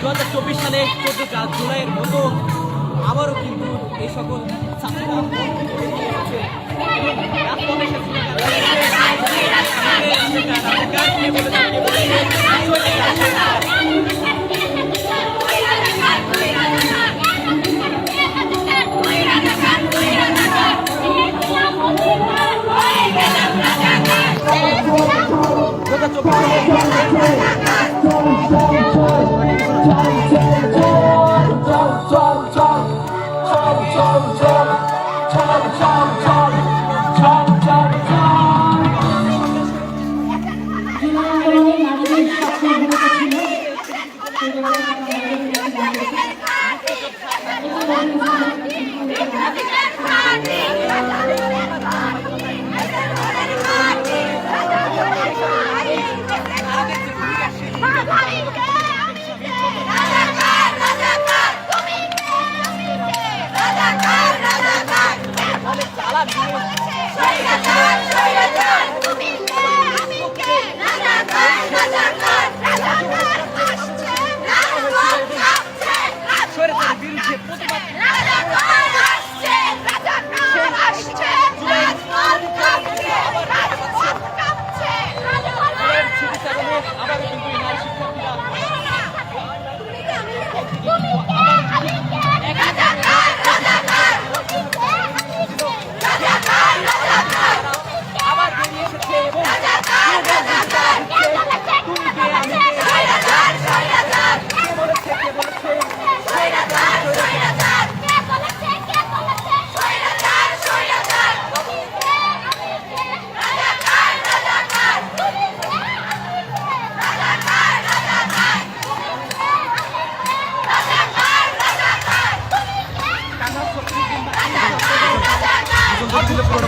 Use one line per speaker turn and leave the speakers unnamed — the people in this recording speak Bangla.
দু হাজার চব্বিশ সালে চোদ্দ জুলাইয়ের মতো আবারও কিন্তু এই সকল ছাত্ররা 感谢我的感谢感谢 নারীদের Let's go.